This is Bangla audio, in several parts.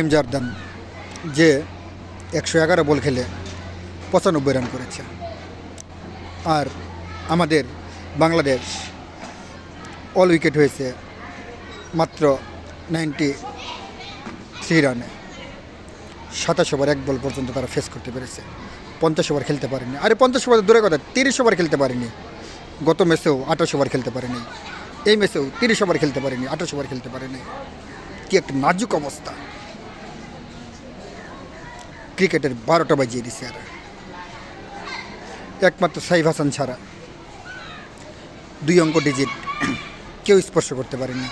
এম জারদান যে একশো এগারো বল খেলে পঁচানব্বই রান করেছে। আর আমাদের বাংলাদেশ অল উইকেট হয়েছে মাত্র নাইনটি থ্রি রানে। সাতাশ ওভার এক বল পর্যন্ত তারা ফেস করতে পেরেছে। পঞ্চাশ ওভার খেলতে পারেনি। আরে পঞ্চাশ ওভার দূরে কথা, তিরিশ ওভার খেলতে পারেনি। গত ম্যাচেও আঠাশ ওভার খেলতে পারেনি। এই ম্যাচেও তিরিশ ওভার খেলতে পারেনি, আঠাশ ওভার খেলতে পারেনি। কি একটা নাজুক অবস্থা। ক্রিকেটের বারোটা বাজিয়ে দিছে আর। একমাত্র সাইফ হাসান ছাড়া। দুই অঙ্ক ডিজিট। কেউ স্পর্শ করতে পারেনি।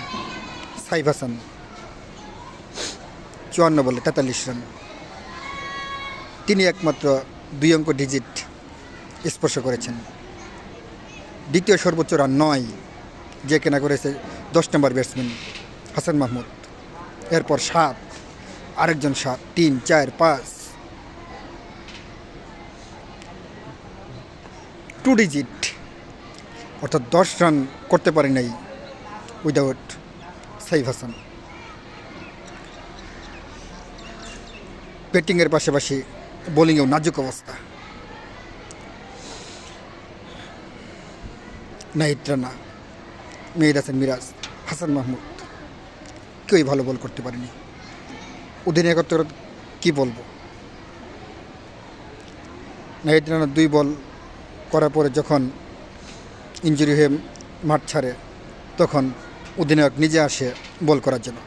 সাইফ হাসান। চুয়ান্ন বলে তেতাল্লিশ রান। তিনি একমাত্র দুই অঙ্ক ডিজিট স্পর্শ করেছেন। দ্বিতীয় সর্বোচ্চ রান নয়। যে কেনা করেছে দশ নম্বর ব্যাটসম্যান হাসান মাহমুদ। এরপর সাত। আরেকজন সাত। তিন, চার, পাঁচ। টু ডিজিট, অর্থাৎ দশ রান করতে পারে নাই উইদাউট সাইফ হাসান। ব্যাটিংয়ের পাশাপাশি বোলিংয়েও নাজুক অবস্থা। নাহিদ রানা, মেহেদ হাসান মিরাজ, হাসান মাহমুদ, কেউই ভালো বল করতে পারেনি। অধিনায়কত্বের কী বলব? নাহিদ রানা দুই বল করার পরে যখন ইঞ্জুরি হয়ে মাঠ ছাড়ে, তখন অধিনায়ক নিজে আসে বল করার জন্য।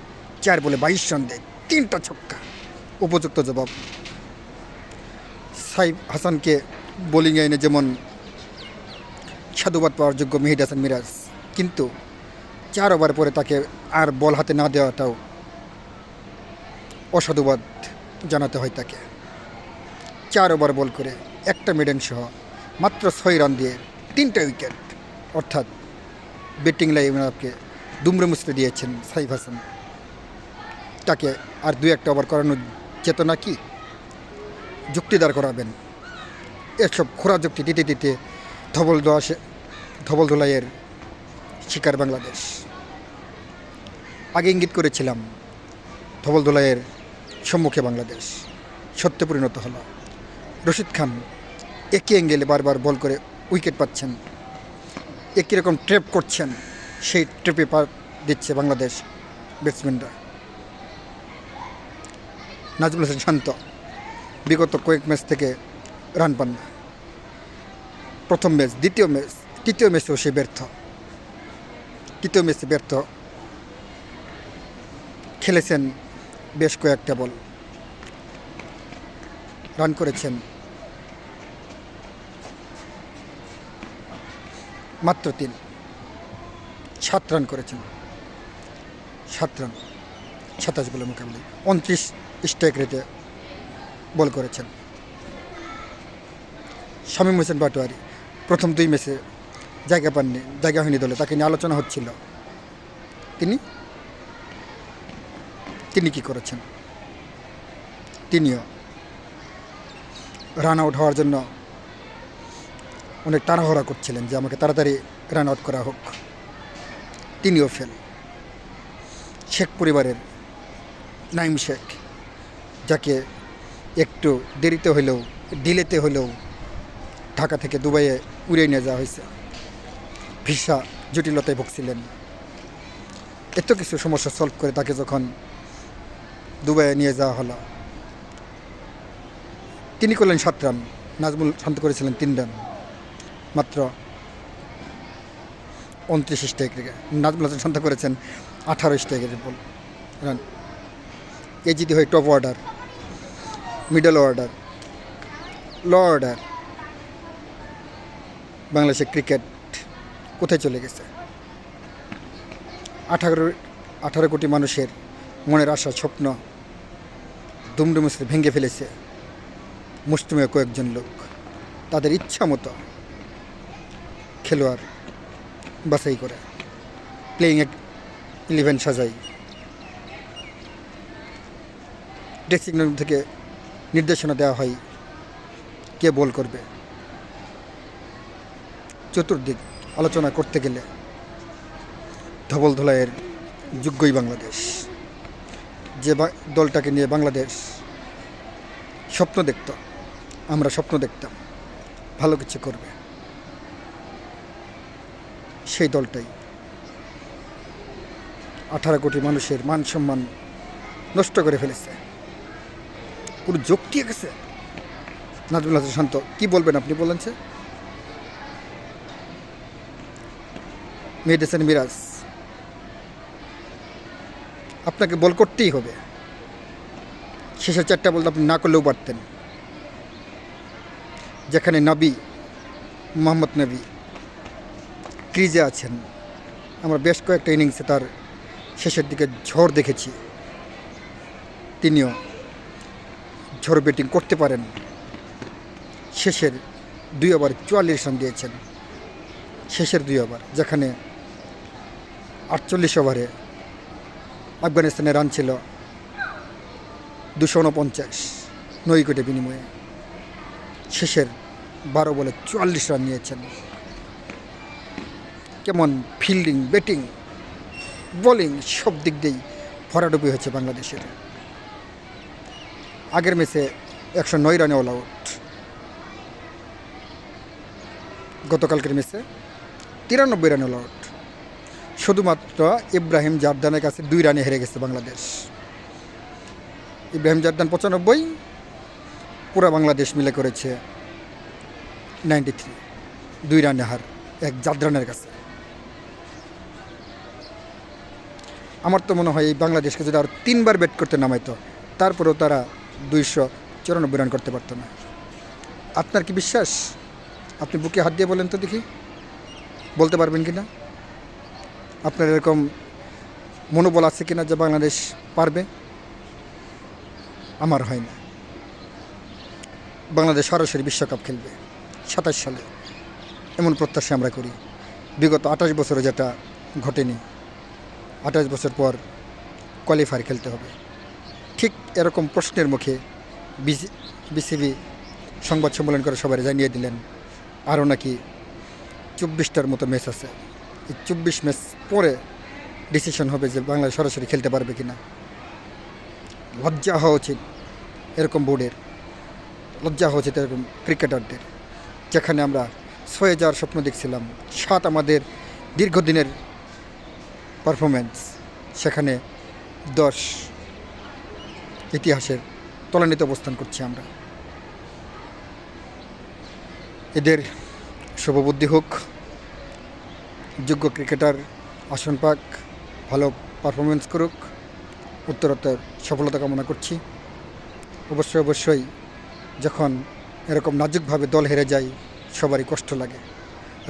চার বলে বাইশ রান দেয়, তিনটা ছক্কা। উপযুক্ত জবাব। সাইফ হাসানকে বোলিংয়ে এনে যেমন সাধুবাদ পাওয়ার যোগ্য মেহিদ হাসান মিরাজ, কিন্তু চার ওভার পরে তাকে আর বল হাতে না দেওয়াটাও অসাধুবাদ জানাতে হয় তাকে। চার ওভার বল করে একটা মেডেন সহ মাত্র ছয় রান দিয়ে তিনটা উইকেট। অর্থাৎ ব্যাটিং লাইনআপকে দুমড়ে মুচড়ে দিয়েছেন সাইফ হাসান। তাকে আর দু একটা ওভার করানো যেত নাকি যুক্তিদার করাবেন। এসব খোরা যুক্তি দিতে দিতে ধবল দোয়া ধবল ধোলাইয়ের শিকার বাংলাদেশ। আগে ইঙ্গিত করেছিলাম, ধবল ধোলাইয়ের সম্মুখে বাংলাদেশ। সত্যে পরিণত হলো। রশিদ খান একই অ্যাঙ্গেলে বারবার বল করে উইকেট পাচ্ছেন। একই রকম ট্রেপ করছেন সেই ট্রেপে পার দিচ্ছে বাংলাদেশ ব্যাটসম্যানরা নাজমুল হাসান শান্ত, বিগত কয়েক ম্যাচ থেকে রান পান না। প্রথম ম্যাচ, দ্বিতীয় ম্যাচ, তৃতীয় ম্যাচেও সে ব্যর্থ। তৃতীয় ম্যাচে ব্যর্থ খেলেছেন বেশ কয়েকটা বল। রান করেছেন মাত্র তিন। সাত রান করেছেন। সাত রান। সাতাশ বলের মোকাবিলায়। উনত্রিশ স্ট্রাইক রেটে বল করেছেন। শামীম হোসেন পাটোয়ারি প্রথম দুই ম্যাচে জায়গা পাননি, জায়গা হয়নি দলে। তাকে নিয়ে আলোচনা হচ্ছিল। তিনি? তিনি কি করেছেন? তিনিও রান আউট হওয়ার জন্য অনেক তাড়াহড়া করছিলেন যে আমাকে তাড়াতাড়ি রান আউট করা হোক। তিনিও ফেল শেখ পরিবারের নাইম শেখ, যাকে একটু দেরিতে হলেও, ডিলেতে হলেও ঢাকা থেকে দুবাইয়ে উড়িয়ে নিয়ে যাওয়া হয়েছে। ভিসা জটিলতায় ভুগছিলেন। এত কিছু সমস্যা সলভ করে তাকে যখন দুবাইয়ে নিয়ে যাওয়া হলো। তিনি করলেন সাত রান, নাজমুল শান্ত করেছিলেন তিন রান। মাত্র উনত্রিশ স্ট্রাইক রেখে নাজমুল হাসান শান্ত করেছেন আঠারো স্ট্রাইকের বল। রান। এ যদি হয় top order middle order low order বাংলাদেশের ক্রিকেট কোথায় চলে গেছে? আঠারো আঠারো কোটি মানুষের মনের আশা, স্বপ্ন দুমডুমুসে ভেঙে ফেলেছে মুষ্টিমেয় কয়েকজন লোক। তাদের ইচ্ছা মতো খেলোয়াড় বাছাই করে। প্লেয়িং ইলেভেন সাজাই। ড্রেসিং রুম থেকে নির্দেশনা দেওয়া হয় কে বল করবে। চতুর্দিক আলোচনা করতে গেলে ধবল ধোলাইয়ের যোগ্যই বাংলাদেশ। যে দলটাকে নিয়ে বাংলাদেশ স্বপ্ন দেখত, আমরা স্বপ্ন দেখতাম, ভালো কিছু করবে। সেই দলটাই। আঠারো কোটি মানুষের মান সম্মান নষ্ট করে ফেলেছে। পুরো যুক্তি গেছে নাজমুল হাসান শান্ত, কি বলবেন আপনি বলেন স্যার মেডিসিন মিরাজ, আপনাকে বল করতেই হবে। শেষের চারটা বলতে আপনি না করলেও পারতেন। যেখানে নবী, মোহাম্মদ নবী ক্রিজে আছেন। আমরা বেশ কয়েকটা ইনিংসে তার শেষের দিকে ঝড় দেখেছি। তিনিও ঝড় ব্যাটিং করতে পারেন। শেষের দুই ওভার চুয়াল্লিশ রান দিয়েছেন। শেষের দুই ওভার, যেখানে আটচল্লিশ ওভারে আফগানিস্তানের রান ছিল দুশো উনপঞ্চাশ নয় কোটি বিনিময়ে। শেষের বারো বলে চুয়াল্লিশ রান নিয়েছেন। কেমন ফিল্ডিং, ব্যাটিং, বোলিং, সব দিক দিয়েই ভরাডুবি হচ্ছে বাংলাদেশের। আগের ম্যাচে একশো নয় রানে অল আউট গতকালকের ম্যাচে তিরানব্বই রানে অল আউট শুধুমাত্র ইব্রাহিম জারদানের কাছে দুই রানে হেরে গেছে বাংলাদেশ। ইব্রাহিম জারদান পঁচানব্বই, পুরা বাংলাদেশ মিলে করেছে নাইনটি থ্রি দুই রানে হার এক জাদরানের কাছে। আমার তো মনে হয় এই বাংলাদেশকে যদি আর তিনবার ব্যাট করতে নামাইতো, তারপরেও তারা দুইশো চুরানব্বই রান করতে পারতো না। আপনার কি বিশ্বাস? আপনি বুকে হাত দিয়ে বলেন তো দেখি। বলতে পারবেন কি না আপনার এরকম মনোবল আছে কিনা যে বাংলাদেশ পারবে? আমার হয় না। বাংলাদেশ সরাসরি বিশ্বকাপ খেলবে, সাতাশ সালে। এমন প্রত্যাশা আমরা করি। বিগত আঠাশ বছরে যেটা ঘটেনি আঠাশ বছর পর কোয়ালিফায়ার খেলতে হবে। ঠিক এরকম প্রশ্নের মুখে বিসিবি সংবাদ সম্মেলন করে সবাই জানিয়ে দিলেন, আরও নাকি চব্বিশটার মতো ম্যাচ আছে। এই চব্বিশ ম্যাচ পরে ডিসিশন হবে যে বাংলাদেশ সরাসরি খেলতে পারবে কি না লজ্জা হওয়া উচিত এরকম বোর্ডের লজ্জা হওয়া উচিত এরকম ক্রিকেটারদের। যেখানে আমরা ছয় হাজার স্বপ্ন দেখছিলাম, সাত আমাদের দীর্ঘদিনের পারফরমেন্স সেখানে দশ ইতিহাসের তলানিতে অবস্থান করছি আমরা। এদের শুভবুদ্ধি হোক, যোগ্য ক্রিকেটার আসন পাক, ভালো পারফরমেন্স করুক, উত্তরোত্তর সফলতা কামনা করছি। অবশ্যই অবশ্যই যখন এরকম নাজুকভাবে দল হেরে যায়, সবারই কষ্ট লাগে।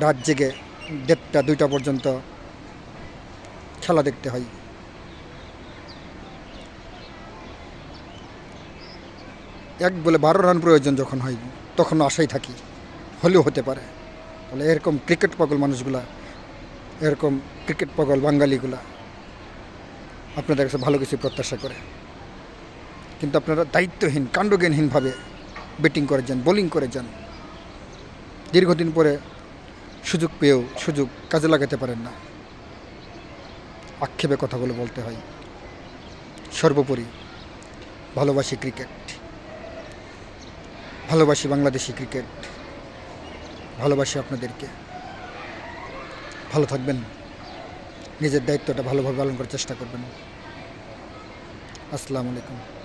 রাত জেগে দেড়টা, দুইটা পর্যন্ত খেলা দেখতে হয়। এক বলে বারো রান প্রয়োজন যখন হয়, তখন আশাই থাকি, হলেও হতে পারে। বলে এরকম ক্রিকেট পাগল মানুষগুলা, এরকম ক্রিকেট পাগল বাঙালিগুলা আপনাদের কাছে ভালো কিছু প্রত্যাশা করে। কিন্তু আপনারা দায়িত্বহীন, কাণ্ডজ্ঞানহীনভাবে ব্যাটিং করে যান বোলিং করে যান। দীর্ঘদিন পরে সুযোগ পেয়েও সুযোগ কাজে লাগাতে পারেন না। আক্ষেপে কথাগুলো বলতে হয়। সর্বোপরি ভালোবাসি ক্রিকেট। ভালোবাসি বাংলাদেশি ক্রিকেট। ভালোবাসি আপনাদেরকে। ভালো থাকবেন। নিজের দায়িত্বটা ভালোভাবে পালন করার চেষ্টা করবেন। আসসালামু আলাইকুম।